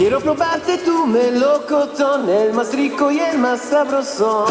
Quiero probarte tu melocotón, el más rico y el más sabroso.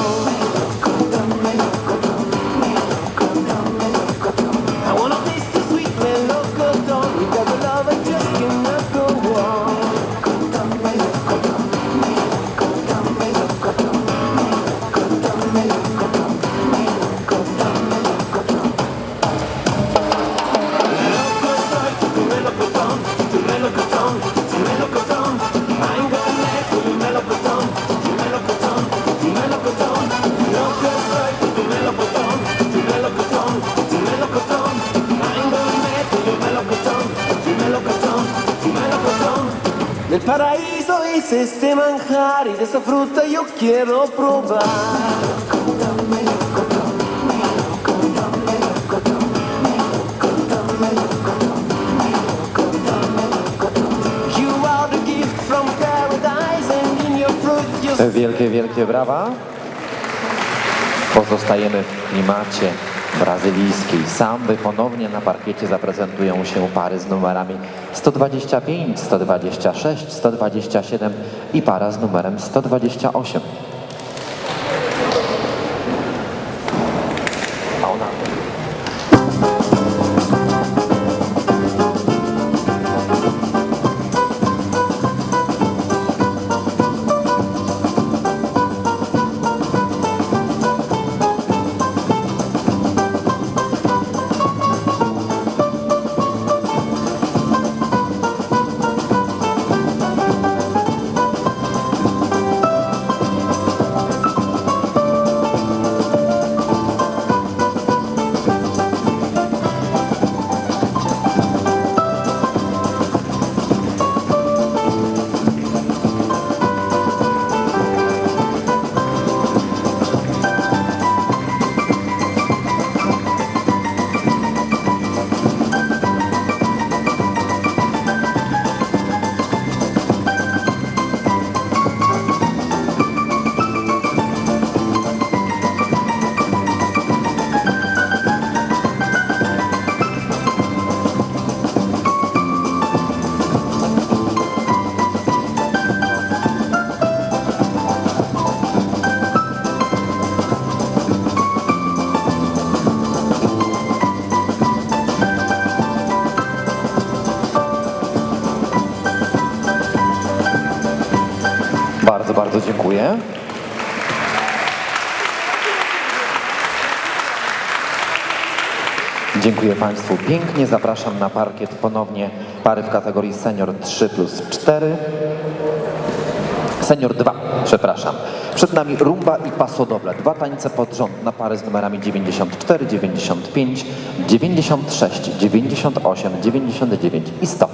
Paraíso es este manjar y de esta fruta yo quiero probar. Wielkie, wielkie brawa. Pozostajemy w klimacie brazylijskiej samby. Ponownie na parkiecie zaprezentują się pary z numerami 125, 126, 127 i para z numerem 128. Bardzo, dziękuję. Dziękuję Państwu pięknie. Zapraszam na parkiet ponownie pary w kategorii senior 3 plus 4. Senior 2, przepraszam. Przed nami rumba i pasodoble. Dwa tańce pod rząd na pary z numerami 94, 95, 96, 98, 99 i 100.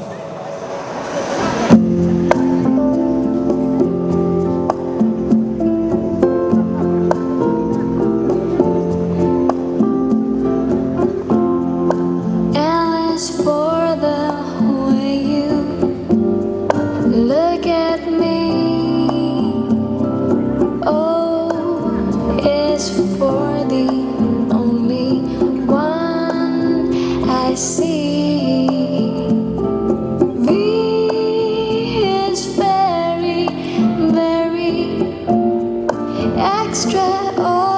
Extraordinary.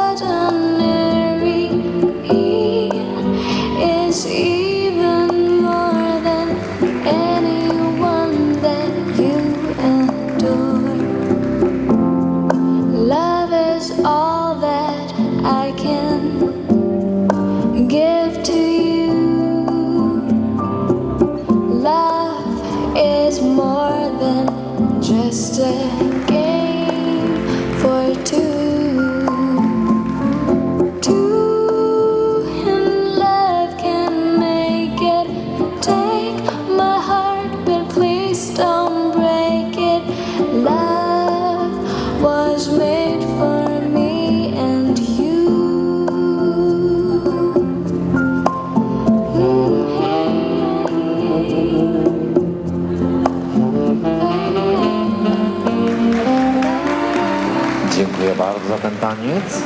Taniec.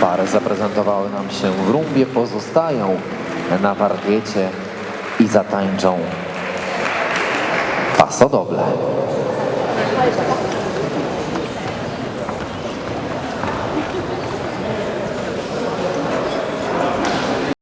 Pary zaprezentowały nam się w rumbie, pozostają na parkiecie i zatańczą pasodoble.